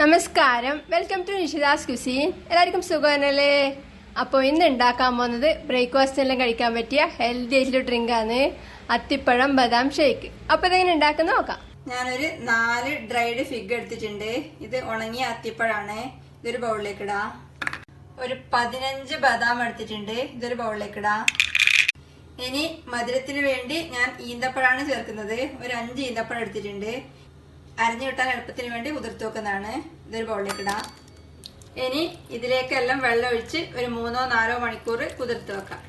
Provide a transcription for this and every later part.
നമസ്കാരം. Welcome to നിഷിദാസ് cuisine എല്ലാവർക്കും സുഖമല്ലേ അപ്പോൾ ഇന്ന് ഉണ്ടാക്കാൻ പോകുന്നത് ബ്രേക്ക്ഫാസ്റ്റിനെല്ലാം കഴിക്കാൻ പറ്റിയ ഹെൽത്തി ആയിട്ടുള്ള ഡ്രിങ്ക് ആണ്. അത്തിപ്പഴം ബദാം ഷേക്ക് അപ്പോൾ ഇതെങ്ങനെ ഉണ്ടാക്കുന്ന നോക്കാം. ഞാനൊരു നാല് ഡ്രൈഡ് ഫിഗ് എടുത്തിട്ടുണ്ട്. ഇത് ഉണങ്ങിയ അത്തിപ്പഴാണ്. ഇതൊരു ബൗളിലേക്ക് ഇടാം. ഒരു പതിനഞ്ച് ബദാം എടുത്തിട്ടുണ്ട്. ഇതൊരു ബൗളിലേക്ക് ഇടാം. ഇനി മധുരത്തിന് വേണ്ടി ഞാൻ ഈന്തപ്പഴമാണ് ചേർക്കുന്നത്. ഒരു അഞ്ച് ഈന്തപ്പഴം എടുത്തിട്ടുണ്ട്. അരിഞ്ഞു കിട്ടാൻ എളുപ്പത്തിന് വേണ്ടി കുതിർത്ത് വെക്കുന്നതാണ്. ഇതൊരു ബൗളിലേക്ക് ഇനി ഇതിലേക്കെല്ലാം വെള്ളം ഒഴിച്ച് ഒരു മൂന്നോ നാലോ മണിക്കൂർ കുതിർത്ത് വെക്കാം.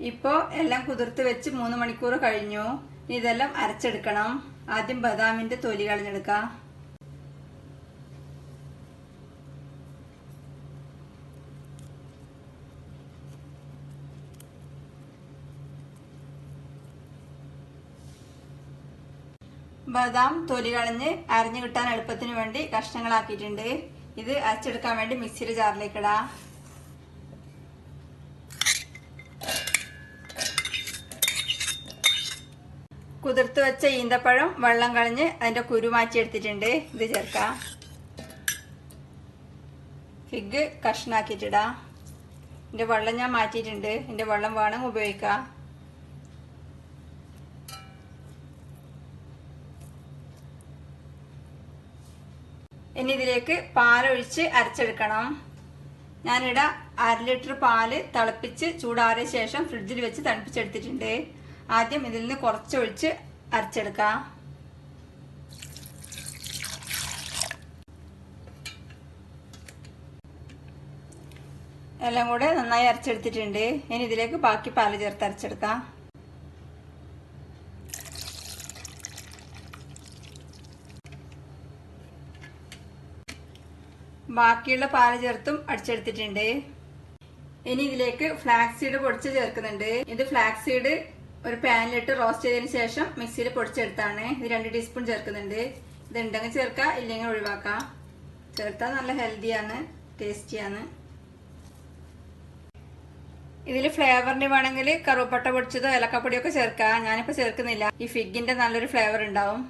ഇപ്പോൾ എല്ലാം കുതിർത്ത് വെച്ച് മൂന്ന് മണിക്കൂർ കഴിഞ്ഞു. ഇതെല്ലാം അരച്ചെടുക്കണം. ആദ്യം ബദാമിന്റെ തൊലി കളഞ്ഞെടുക്കാം. ബദാം തൊലി കളഞ്ഞ് അരഞ്ഞു കിട്ടാൻ എളുപ്പത്തിന് വേണ്ടി കഷ്ണങ്ങളാക്കിയിട്ടുണ്ട്. ഇത് അരച്ചെടുക്കാൻ വേണ്ടി മിക്സിയുടെ ജാറിലേക്ക് കുതിർത്ത് വെച്ച ഈന്തപ്പഴം വെള്ളം കളഞ്ഞ് അതിന്റെ കുരു മാറ്റി എടുത്തിട്ടുണ്ട് ഇത് ചേർക്കാം. ഫിഗ് കഷ്ണാക്കിയിട്ടിടാ എന്റെ വെള്ളം ഞാൻ മാറ്റിയിട്ടുണ്ട്. എന്റെ വെള്ളം വേണം ഉപയോഗിക്കാം ഇനി ഇതിലേക്ക് പാലൊഴിച്ച് അരച്ചെടുക്കണം. ഞാനിവിടെ അര ലിറ്റർ പാൽ തിളപ്പിച്ച് ചൂടാറിയ ശേഷം ഫ്രിഡ്ജിൽ വെച്ച് തണുപ്പിച്ചെടുത്തിട്ടുണ്ട്. ആദ്യം ഇതിൽ നിന്ന് കുറച്ചൊഴിച്ച് അരച്ചെടുക്കാം. എല്ലാം കൂടെ നന്നായി അരച്ചെടുത്തിട്ടുണ്ട്. ഇനി ഇതിലേക്ക് ബാക്കി പാൽ ചേർത്ത് അരച്ചെടുക്കാം. ബാക്കിയുള്ള പാൽ ചേർത്തും അടിച്ചെടുത്തിട്ടുണ്ട്. ഇനി ഇതിലേക്ക് ഫ്ലാക്സ് സീഡ് പൊടിച്ച് ചേർക്കുന്നുണ്ട്. ഇത് ഫ്ലാക്സ് സീഡ് ഒരു പാനിലിട്ട് റോസ്റ്റ് ചെയ്തതിന് ശേഷം മിക്സിയിൽ പൊടിച്ചെടുത്താണ്. ഇത് രണ്ട് ടീസ്പൂൺ ചേർക്കുന്നുണ്ട്. ഇത് ഉണ്ടെങ്കിൽ ചേർക്കാം ഇല്ലെങ്കിൽ ഒഴിവാക്കാം. ചേർത്താൽ നല്ല ഹെൽത്തിയാണ് ടേസ്റ്റിയാണ് ഇതിൽ ഫ്ലേവറിന് വേണമെങ്കിൽ കറുവപ്പട്ട പൊടിച്ചതോ ഇലക്കപ്പൊടിയൊക്കെ ചേർക്കാം. ഞാനിപ്പോൾ ചേർക്കുന്നില്ല. ഈ ഫിഗിന്റെ നല്ലൊരു ഫ്ലേവർ ഉണ്ടാവും.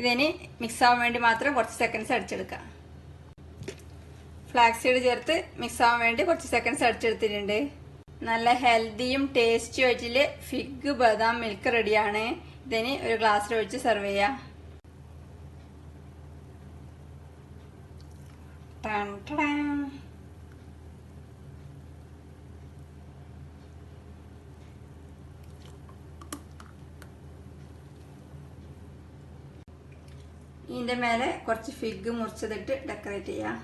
ഇതിന് മിക്സ് ആവാൻ വേണ്ടി മാത്രം കുറച്ച് സെക്കൻഡ്സ് അടിച്ചെടുക്കാം. ഫ്ലാക്സ് സീഡ് ചേർത്ത് മിക്സ് ആവാൻ വേണ്ടി കുറച്ച് സെക്കൻഡ്സ് അടിച്ചെടുത്തിട്ടുണ്ട്. നല്ല ഹെൽത്തിയും ടേസ്റ്റിയും ആയിട്ടുള്ള ഫിഗ് ബദാം മിൽക്ക് റെഡിയാണ് ഇതിന് ഒരു ഗ്ലാസ്സിൽ ഒഴിച്ച് സെർവ് ചെയ്യാം. ഇതിന്റെ മേലെ കുറച്ച് ഫിഗ് മുറിച്ചതിട്ട് ഡെക്കറേറ്റ് ചെയ്യാം.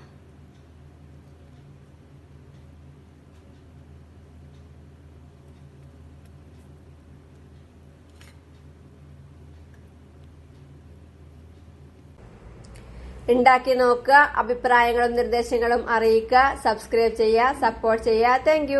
ഉണ്ടാക്കി നോക്കുക അഭിപ്രായങ്ങളും നിർദ്ദേശങ്ങളും അറിയിക്കുക സബ്സ്ക്രൈബ് ചെയ്യുക സപ്പോർട്ട് ചെയ്യുക. താങ്ക്